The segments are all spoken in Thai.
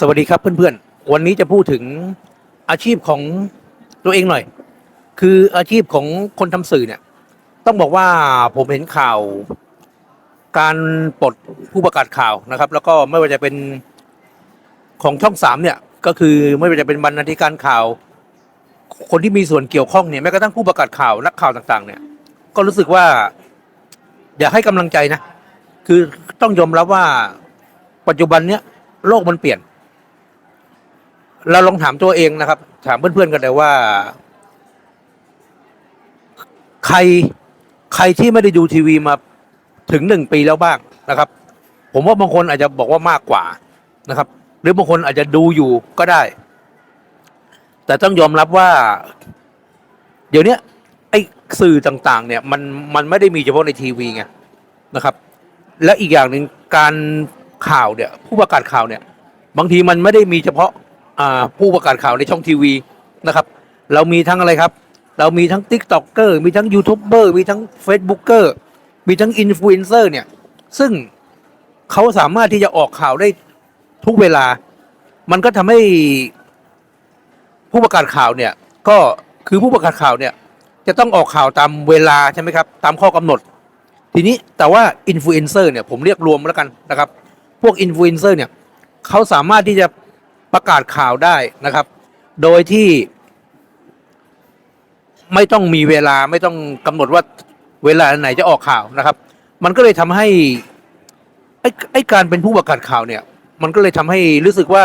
สวัสดีครับเพื่อนๆ วันนี้จะพูดถึงอาชีพของตัวเองหน่อย คืออาชีพของคนทำสื่อเนี่ย ต้องบอกว่าผมเห็นข่าว การปลดผู้ประกาศข่าวนะครับ แล้วก็ไม่ว่าจะเป็นของช่องสามเนี่ย ก็คือไม่ว่าจะเป็นบรรณาธิการข่าว คนที่มีส่วนเกี่ยวข้องเนี่ยแม้กระทั่งผู้ประกาศข่าวนักข่าวต่างๆ เนี่ย ก็รู้สึกว่า อยากให้กำลังใจนะ คือต้องยอมรับว่าปัจจุบันเนี้ยโลกมันเปลี่ยน เราลองถามตัวเองนะครับ ถามเพื่อนๆกันเลยว่า ใครใครที่ไม่ได้ดูทีวีมาถึงหนึ่งปีแล้วบ้างนะครับ ผมว่าบางคนอาจจะบอกว่ามากกว่านะครับ หรือบางคนอาจจะดูอยู่ก็ได้ แต่ต้องยอมรับว่า เดี๋ยวนี้ไอ้สื่อต่างๆ เนี่ย มันมันไม่ได้มีเฉพาะในทีวีไงนะครับ และอีกอย่างหนึ่งการข่าวเนี่ย ผู้ประกาศข่าวเนี่ย บางทีมันไม่ได้มีเฉพาะ ผู้ประกาศข่าวในช่องทีวีนะครับ เรามีทั้งอะไรครับ เรามีทั้ง t ิ k t o k เกอร์มีทั้งยูทูบเบอร์มีทั้ง Facebooker มีทั้งอินฟลูเอนเซอร์เนี่ย ซึ่งเขาสามารถที่จะออกข่าวได้ทุกเวลา มันก็ทำให้ผู้ประกาศข่าวเนี่ย ก็คือผู้ประกาศข่าวเนี่ย จะต้องออกข่าวตามเวลาใช่ไหมครับ ตามข้อกำหนด ทีนี้แต่ว่าอินฟลูเอนเซอร์เนี่ยผมเรียกรวมแล้วกันนะครับ พวกอินฟลูเอนเซอร์เนี่ยเขาสามารถที่จะ ประกาศข่าวได้นะครับ โดยที่ ไม่ต้องมีเวลาไม่ต้องกำหนดว่าเวลาไหนจะออกข่าวนะครับ มันก็เลยทำให้ไอ้ไอ้การเป็นผู้ประกาศข่าวเนี่ย มันก็เลยทำให้รู้สึกว่า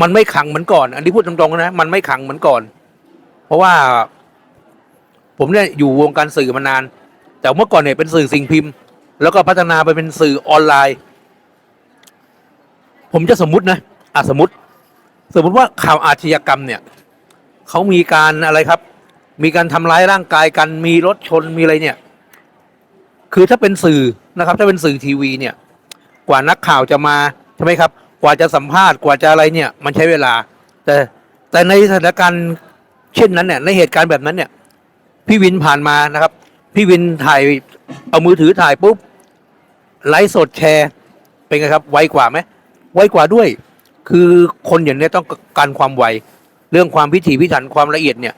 มันไม่ขังเหมือนก่อน อันนี้พูดตรงๆนะ มันไม่ขังเหมือนก่อน เพราะว่า ผมเนี่ยอยู่วงการสื่อมานาน แต่เมื่อก่อนเนี่ยเป็นสื่อสิ่งพิมพ์ แล้วก็พัฒนาไปเป็นสื่อออนไลน์ ผมจะสมมุตินะ อะสมมติ สมมติว่าข่าวอาชญากรรมเนี่ยเขามีการอะไรครับ มีการทำร้ายร่างกายกันมีรถชนมีอะไรเนี่ย คือถ้าเป็นสื่อนะครับ ถ้าเป็นสื่อทีวีเนี่ย กว่านักข่าวจะมาใช่ไหมครับ กว่าจะสัมภาษณ์กว่าจะอะไรเนี่ย มันใช้เวลา แต่แต่ในสถานการณ์เช่นนั้นเนี่ยในเหตุการณ์แบบนั้นเนี่ย พี่วินผ่านมานะครับ พี่วินถ่ายเอามือถือถ่ายปุ๊บไลฟ์สดแชร์ เป็นไงครับ ไวกว่าไหมไวกว่าด้วย คือคนอย่างนี้ต้องการความไว เรื่องความพิถีพิถันความละเอียดเนี่ย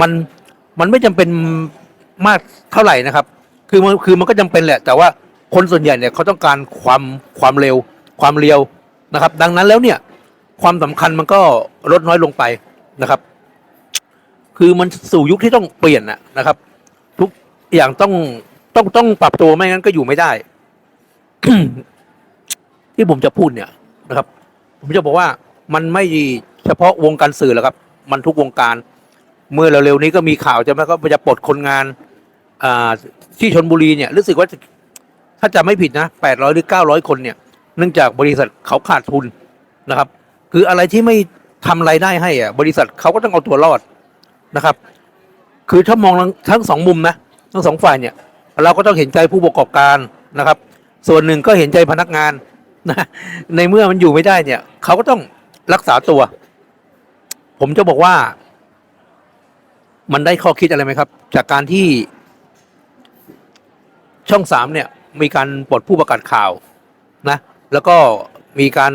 มันมันไม่จำเป็นมากเท่าไหร่นะครับ คือมันคือมันก็จำเป็นแหละ แต่ว่าคนส่วนใหญ่เนี่ยเขาต้องการความความเร็ว ความเร็วนะครับ ดังนั้นแล้วเนี่ย ความสำคัญมันก็ลดน้อยลงไปนะครับ คือมันสู่ยุคที่ต้องเปลี่ยนนะครับ ทุกอย่างต้องต้องต้องปรับตัวไม่งั้นก็อยู่ไม่ได้ ที่ผมจะพูดเนี่ยนะครับ ผมจะบอกว่ามันไม่เฉพาะวงการสื่อหรอกครับ มันทุกวงการ เมื่อเร็วๆนี้ก็มีข่าวจะไหมก็จะปลดคนงานที่ชนบุรีเนี่ยรู้สึกว่าถ้าจะไม่ผิดนะแปดร้อยหรือเก้าร้อยคนเนี่ยเนื่องจากบริษัทเขาขาดทุนนะครับ คืออะไรที่ไม่ทำรายได้ให้อะบริษัทเขาก็ต้องเอาตัวรอดนะครับ คือถ้ามองทั้งสองมุมนะทั้งสองฝ่ายเนี่ย เราก็ต้องเห็นใจผู้ประกอบการนะครับ ส่วนหนึ่งก็เห็นใจพนักงาน นะในเมื่อมันอยู่ไม่ได้เนี่ย เขาก็ต้องรักษาตัว ผมจะบอกว่า มันได้ข้อคิดอะไรไหมครับ จากการที่ ช่องสามเนี่ย มีการปลดผู้ประกาศข่าวนะ แล้วก็มีการ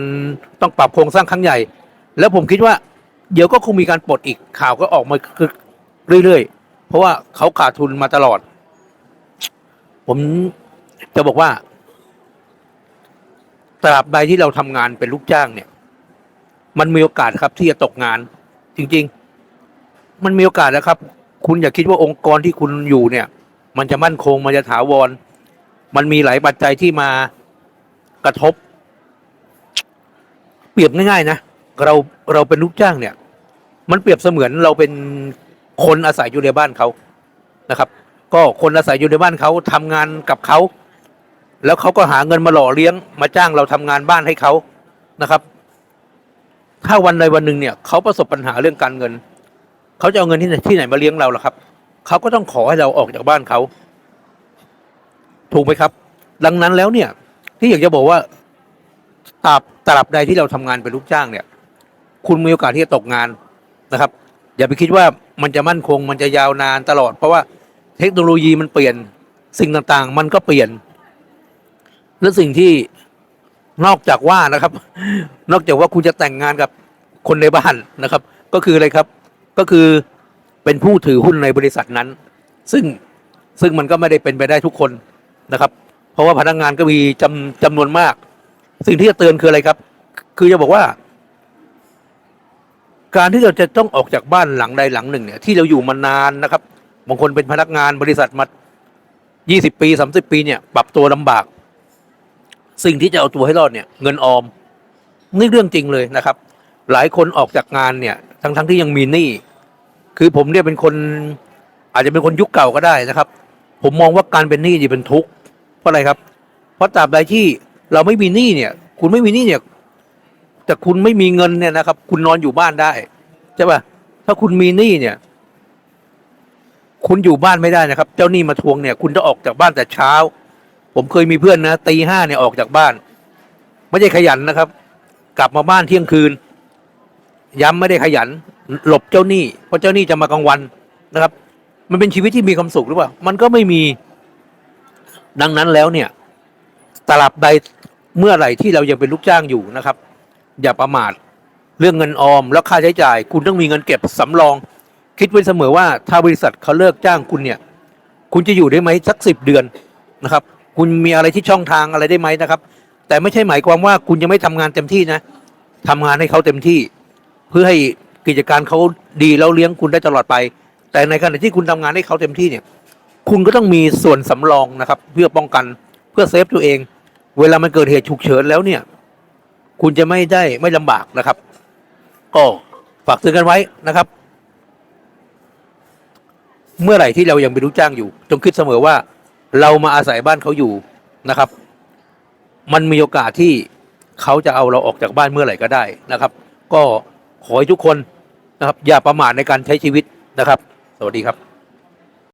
ต้องปรับโครงสร้างครั้งใหญ่ แล้วผมคิดว่า เดี๋ยวก็คงมีการปลดอีกข่าวก็ออกมาคือเรื่อยๆ เพราะว่าเขาขาดทุนมาตลอด ผมจะบอกว่า ตราบใดที่เราทำงานเป็นลูกจ้างเนี่ย มันมีโอกาสครับที่จะตกงาน จริง ๆ มันมีโอกาสนะครับ คุณอย่าคิดว่าองค์กรที่คุณอยู่เนี่ย มันจะมั่นคงมันจะถาวร มันมีหลายปัจจัยที่มากระทบ เปรียบง่าย ๆ นะเราเราเป็นลูกจ้างเนี่ย มันเปรียบเสมือนเราเป็นคนอาศัยอยู่ในบ้านเขานะครับ ก็คนอาศัยอยู่ในบ้านเขาทำงานกับเขา แล้วเขาก็หาเงินมาหล่อเลี้ยง มาจ้างเราทำงานบ้านให้เขานะครับ ถ้าวันใดวันหนึ่งเนี่ยเขาประสบปัญหาเรื่องการเงินเขาจะเอาเงินที่ไหนที่ไหนมาเลี้ยงเราล่ะครับเขาก็ต้องขอให้เราออกจากบ้านเขาถูกไหมครับ ดังนั้นแล้วเนี่ย ที่อยากจะบอกว่าตราบตราบใดที่เราทำงานเป็นลูกจ้างเนี่ย คุณมีโอกาสที่จะตกงานนะครับ อย่าไปคิดว่ามันจะมั่นคง มันจะยาวนานตลอด เพราะว่าเทคโนโลยีมันเปลี่ยนสิ่งต่างๆ มันก็เปลี่ยน และสิ่งที่นอกจากว่านะครับ นอกจากว่าคุณจะแต่งงานกับคนในบ้านนะครับ ก็คืออะไรครับ ก็คือเป็นผู้ถือหุ้นในบริษัทนั้น ซึ่งซึ่งมันก็ไม่ได้เป็นไปได้ทุกคนนะครับ เพราะว่าพนักงานก็มีจำจำนวนมาก สิ่งที่จะเตือนคืออะไรครับ คือจะบอกว่า การที่เราจะต้องออกจากบ้านหลังใดหลังหนึ่งเนี่ย ที่เราอยู่มานานนะครับบางคนเป็นพนักงานบริษัทมา 20 ปี 30 ปีเนี่ย ปรับตัวลำบาก สิ่งที่จะเอาตัวให้รอดเนี่ยเงินออมนี่เรื่องจริงเลยนะครับ หลายคนออกจากงานเนี่ย ทั้งทั้งที่ยังมีหนี้คือผมเนี่ยเป็นคน อาจจะเป็นคนยุคเก่าก็ได้นะครับ ผมมองว่าการเป็นหนี้นี่เป็นทุกข์เพราะอะไรครับ เพราะตราบใดที่เราไม่มีหนี้เนี่ย คุณไม่มีหนี้เนี่ย แต่คุณไม่มีเงินเนี่ยนะครับ คุณนอนอยู่บ้านได้ใช่ป่ะถ้าคุณมีหนี้เนี่ย คุณอยู่บ้านไม่ได้นะครับ เจ้าหนี้มาทวงเนี่ย คุณจะออกจากบ้านแต่เช้า ผมเคยมีเพื่อนนะตีห้าเนี่ยออกจากบ้าน ไม่ใช่ขยันนะครับ กลับมาบ้านเที่ยงคืน ย้ำไม่ได้ขยัน หลบเจ้าหนี้เพราะเจ้าหนี้จะมากลางวันนะครับ มันเป็นชีวิตที่มีความสุขหรือเปล่า มันก็ไม่มีดังนั้นแล้วเนี่ยตราบใดเมื่อไหร่ที่เรายังเป็นลูกจ้างอยู่นะครับ อย่าประมาทเรื่องเงินออมแล้วค่าใช้จ่าย คุณต้องมีเงินเก็บสำรอง คิดไว้เสมอว่าถ้าบริษัทเขาเลิกจ้างคุณเนี่ย คุณจะอยู่ได้ไหมสักสิบเดือนนะครับ คุณมีอะไรที่ช่องทางอะไรได้ไหมนะครับ แต่ไม่ใช่หมายความว่าคุณจะไม่ทำงานเต็มที่นะทำงานให้เขาเต็มที่ เพื่อให้กิจการเขาดีแล้วเลี้ยงคุณได้ตลอดไป แต่ในขณะที่คุณทำงานให้เขาเต็มที่เนี่ย คุณก็ต้องมีส่วนสำรองนะครับ เพื่อป้องกันเพื่อเซฟตัวเอง เวลามันเกิดเหตุฉุกเฉินแล้วเนี่ย คุณจะไม่ได้ไม่ลำบากนะครับ ก็ฝากเตือนกันไว้นะครับ เมื่อไหร่ที่เรายังเป็นลูกจ้างอยู่ จงคิดเสมอว่า เรามาอาศัยบ้านเขาอยู่นะครับ มันมีโอกาสที่เขาจะเอาเราออกจากบ้านเมื่อไหร่ก็ได้นะครับ ก็ขอให้ทุกคนนะครับ อย่าประมาทในการใช้ชีวิตนะครับ สวัสดีครับ